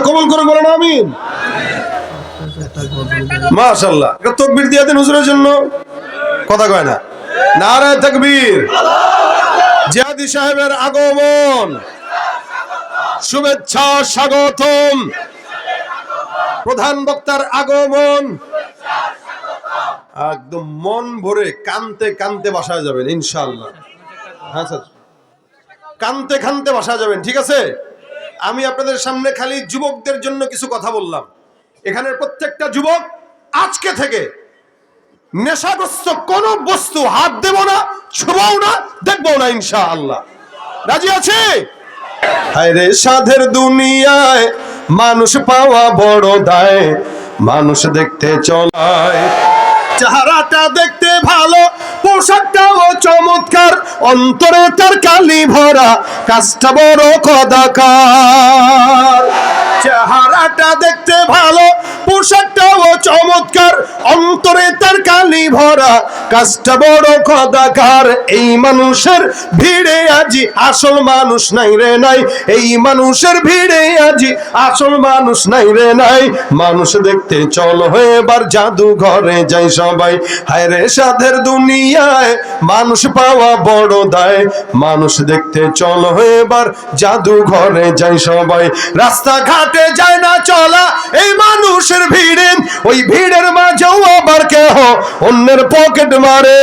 কবুল করে বলেন, আমিন। মাশাল্লাহ দিয়ে হুজুরের জন্য। কথা কয় না। নারায় তাকবীর। জিয়াদি সাহেবের আগমন। শুভেচ্ছা স্বাগতম। প্রধান বক্তার আগমন। একদম মন ভরে কানতে কানতে বাসায় যাবেন ইনশাল্লাহ হ্যাঁ স্যার। কানতে কানতে বাসায় যাবেন, ঠিক আছে? আমি আপনাদের সামনে খালি যুবকদের জন্য কিছু কথা বললাম। এখানের প্রত্যেকটা যুবক আজকে থেকে নেশাগ্রস্ত কোন বস্তু হাত দেব না ছুবও না, দেখব না ইনশাআল্লাহ। রাজি আছে? সাধের দুনিয়ায় মানুষ পাওয়া বড় দায়, মানুষ দেখতে চলায়। চেহারাটা দেখতে ভালো পোশাকটাও চমৎকার অন্তরে তার কালি ভরা কাজটা বড় কদাকার চেহারাটা দেখতে ভালো, পোশাকটাও চমৎকার, অন্তরে তার কালি ভরা, কাজটা বড় কদাকার। এই মানুষের ভিড়ে আজি আসল মানুষ নাই রে নাই, এই মানুষের ভিড়ে আজি আসল মানুষ নাই রে নাই। মানুষ দেখতে চল হয়ে এবার জাদু ঘরে যাই সবাই, হায় রে সাধের দুনিয়ায় মানুষ পাওয়া বড় দায়। মানুষ দেখতে চল হয়ে এবার জাদু ঘরে যাই সবাই, রাস্তাঘাটে যায় না চলা এই মানুষের ভিড়ে ওই ভিড়ের মাঝেও আবার কেহ অন্যের পকেট মারে।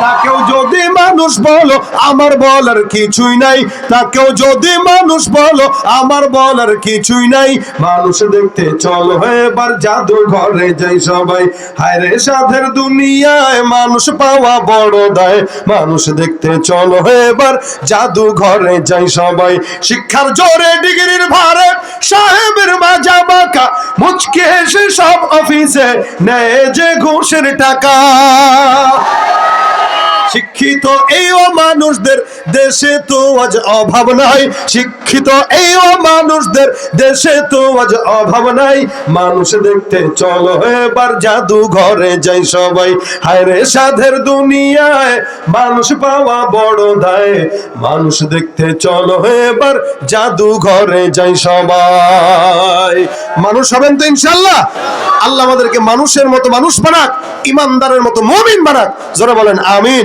তাকেও যদি মানুষ বলো, আমার বলার কিছুই নাই। তাকেও যদি মানুষ বলো, আমার বলার কিছুই নাই। মানুষ দেখতে চলো, এবার জাদু ঘরে যাই সবাই। হায় রে সাধের দুনিয়ায় মানুষ পাওয়া বড় দায়। মানুষ দেখতে চলো, এবার জাদু ঘরে যাই সবাই। শিক্ষার জোরে ডিগ্রির ভারে সাহেবের মাজা বাঁকা। মুচকে এসে সব অফিসে নেয় যে ঘুষের টাকা। শিক্ষিত এই ও মানুষদের দেশে তো আজ অভাব নাই। শিক্ষিত এই ও মানুষদের দেশে তো আজ অভাব নাই। মানুষ দেখতে চলো এবার জাদু ঘরে যাই সবাই। হায় রে সাধের দুনিয়ায় মানুষ পাওয়া বড় দায়। মানুষ দেখতে চলো এবার জাদু ঘরে যাই সবাই। মানুষ হবেন তো ইনশাল্লাহ আল্লাহ আমাদেরকে মানুষের মতো মানুষ বানাক, ইমানদারের মতো মমিন বানাক। যারা বলেন, আমিন।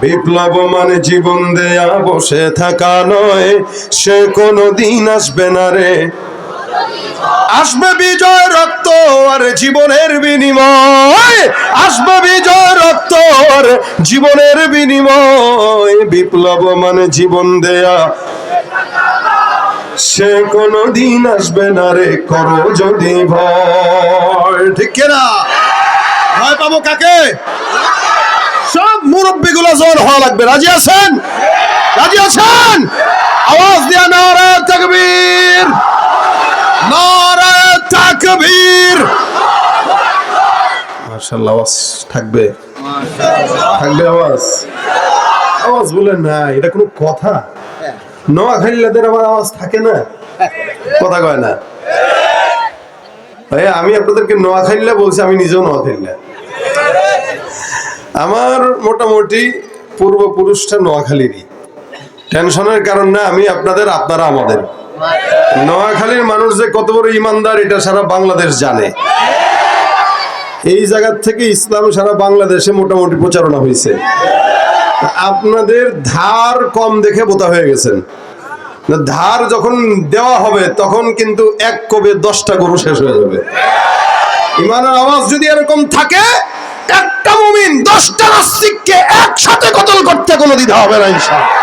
বিপ্লব মানে জীবন দেয়া বসে থাকা নয়, সে কোনো দিন আসবে না রে। আসবে বিজয় রক্ত আর জীবনের বিনিময়। আসবে বিজয় রক্ত আর জীবনের বিনিময়। বিপ্লব মানে জীবন দেয়া। সে কোনো দিন আসবে না রে, করো যদি ভয়। ঠিক না ভয় পাবো কাকে? সব মুরব্বী গুলো জোর হওয়া লাগবে। রাজি আছেন? রাজি আছেন? আওয়াজ দিয়া নারা তাকবীর। নারা তাকবীর। মাশাআল্লাহ, আওয়াজ থাকবে? থাকবে আওয়াজ? আওয়াজ বলে না, এটা কোনো কথা? নোয়াখালীদের আমার আওয়াজ থাকে না? কথা কয় না? ভাই আমি আপনাদেরকে নোয়াখালীলা বলছি, আমি নিজেও নোয়াখালীলা। আমার মোটামুটি পূর্বপুরুষটা নোয়াখালীরই। টেনশনের কারণ না, আমি আপনাদের, আপনারা আমাদের। নোয়াখালীর মানুষ যে কত বড় ইমানদার, এটা সারা বাংলাদেশ জানে। এই জায়গার থেকে ইসলাম সারা বাংলাদেশে মোটামুটি প্রচারণা হয়েছে। আপনাদের ধার কম দেখে বোতা হয়ে গেছেন। ধার যখন দেওয়া হবে, তখন কিন্তু এক কবে দশটা গরু শেষ হয়ে যাবে। ইমানের আওয়াজ যদি এরকম থাকে একটা মুমিন দশটা নাস্তিককে একসাথে কতল করতে কোনো দ্বিধা হবে না ইনশাআল্লাহ।